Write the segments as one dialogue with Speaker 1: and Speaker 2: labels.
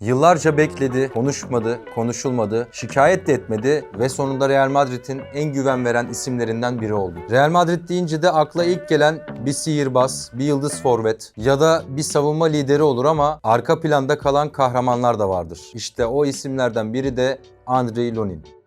Speaker 1: Yıllarca bekledi, konuşmadı, konuşulmadı, şikayet de etmedi ve sonunda Real Madrid'in en güven veren isimlerinden biri oldu. Real Madrid deyince de akla ilk gelen bir sihirbaz, bir yıldız forvet ya da bir savunma lideri olur ama arka planda kalan kahramanlar da vardır. İşte o isimlerden biri de Andriy Lunin.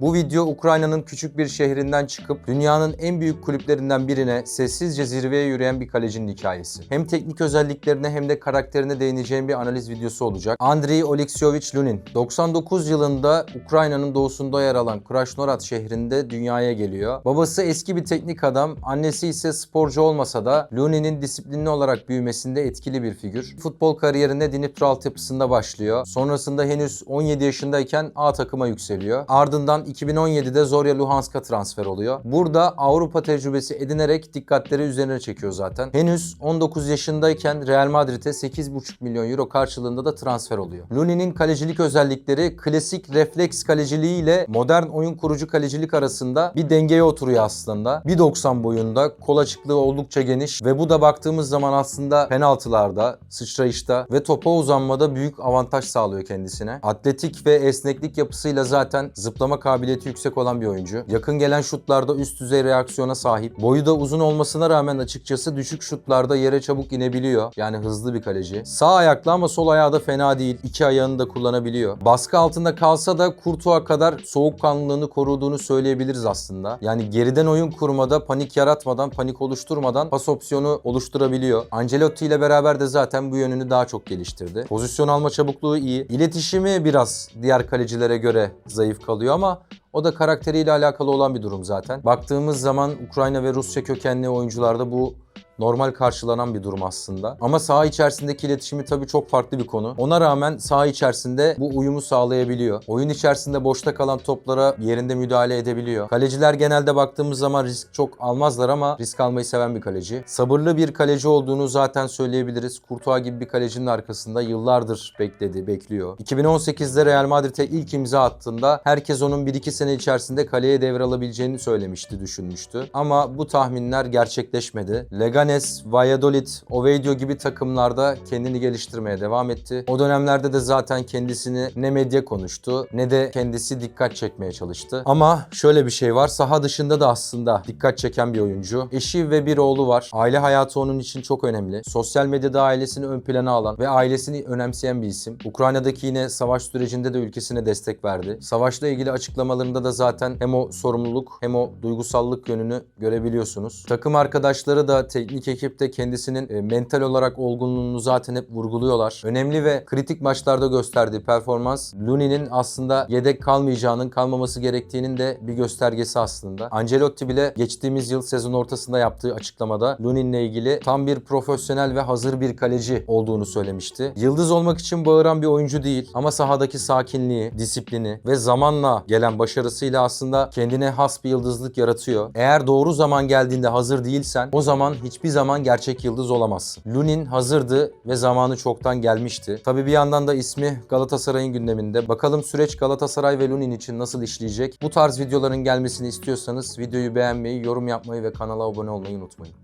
Speaker 1: Bu video Ukrayna'nın küçük bir şehrinden çıkıp dünyanın en büyük kulüplerinden birine sessizce zirveye yürüyen bir kalecinin hikayesi. Hem teknik özelliklerine hem de karakterine değineceğim bir analiz videosu olacak. Andriy Oleksiyevich Lunin 99 yılında Ukrayna'nın doğusunda yer alan Krasnoyarsk şehrinde dünyaya geliyor. Babası eski bir teknik adam, annesi ise sporcu olmasa da Lunin'in disiplinli olarak büyümesinde etkili bir figür. Futbol kariyerine Dnipro altyapısında başlıyor. Sonrasında henüz 17 yaşındayken A takıma yükseliyor. Ardından 2017'de Zorya Luhansk'a transfer oluyor. Burada Avrupa tecrübesi edinerek dikkatleri üzerine çekiyor zaten. Henüz 19 yaşındayken Real Madrid'e 8,5 milyon euro karşılığında da transfer oluyor. Lunin'in kalecilik özellikleri klasik refleks kaleciliği ile modern oyun kurucu kalecilik arasında bir dengeye oturuyor aslında. 1.90 boyunda, kol açıklığı oldukça geniş ve bu da baktığımız zaman aslında penaltılarda, sıçrayışta ve topa uzanmada büyük avantaj sağlıyor kendisine. Atletik ve esneklik yapısıyla zaten zıplama kabiliyeti yüksek olan bir oyuncu. Yakın gelen şutlarda üst düzey reaksiyona sahip. Boyu da uzun olmasına rağmen açıkçası düşük şutlarda yere çabuk inebiliyor. Yani hızlı bir kaleci. Sağ ayaklı ama sol ayağı da fena değil. İki ayağını da kullanabiliyor. Baskı altında kalsa da Kurtuğa kadar soğukkanlılığını koruduğunu söyleyebiliriz aslında. Yani geriden oyun kurmada panik yaratmadan, panik oluşturmadan pas opsiyonu oluşturabiliyor. Ancelotti ile beraber de zaten bu yönünü daha çok geliştirdi. Pozisyon alma çabukluğu iyi. İletişimi biraz diğer kalecilere göre zayıf kalıyor ama o da karakteriyle alakalı olan bir durum zaten. Baktığımız zaman Ukrayna ve Rusya kökenli oyuncularda bu normal karşılanan bir durum aslında. Ama saha içerisindeki iletişimi tabii çok farklı bir konu. Ona rağmen saha içerisinde bu uyumu sağlayabiliyor. Oyun içerisinde boşta kalan toplara yerinde müdahale edebiliyor. Kaleciler genelde baktığımız zaman risk çok almazlar ama risk almayı seven bir kaleci. Sabırlı bir kaleci olduğunu zaten söyleyebiliriz. Kurtuğa gibi bir kalecinin arkasında yıllardır bekledi, bekliyor. 2018'de Real Madrid'e ilk imza attığında herkes onun 1-2 sene içerisinde kaleye devralabileceğini söylemişti, düşünmüştü. Ama bu tahminler gerçekleşmedi. Leganes, Valladolid, Ovidio gibi takımlarda kendini geliştirmeye devam etti. O dönemlerde de zaten kendisini ne medya konuştu ne de kendisi dikkat çekmeye çalıştı. Ama şöyle bir şey var. Saha dışında da aslında dikkat çeken bir oyuncu. Eşi ve bir oğlu var. Aile hayatı onun için çok önemli. Sosyal medyada ailesini ön plana alan ve ailesini önemseyen bir isim. Ukrayna'daki yine savaş sürecinde de ülkesine destek verdi. Savaşla ilgili açıklamalarında da zaten hem o sorumluluk hem o duygusallık yönünü görebiliyorsunuz. Takım arkadaşları da teknik ekipte kendisinin e, mental olarak olgunluğunu zaten hep vurguluyorlar. Önemli ve kritik maçlarda gösterdiği performans Lunin'in aslında yedek kalmayacağının, kalmaması gerektiğinin de bir göstergesi aslında. Ancelotti bile geçtiğimiz yıl sezon ortasında yaptığı açıklamada Lunin'le ilgili tam bir profesyonel ve hazır bir kaleci olduğunu söylemişti. Yıldız olmak için bağıran bir oyuncu değil ama sahadaki sakinliği, disiplini ve zamanla gelen başarısıyla aslında kendine has bir yıldızlık yaratıyor. Eğer doğru zaman geldiğinde hazır değilsen o zaman hiçbir zaman gerçek yıldız olamazsın. Lunin hazırdı ve zamanı çoktan gelmişti. Tabii bir yandan da ismi Galatasaray'ın gündeminde. Bakalım süreç Galatasaray ve Lunin için nasıl işleyecek? Bu tarz videoların gelmesini istiyorsanız videoyu beğenmeyi, yorum yapmayı ve kanala abone olmayı unutmayın.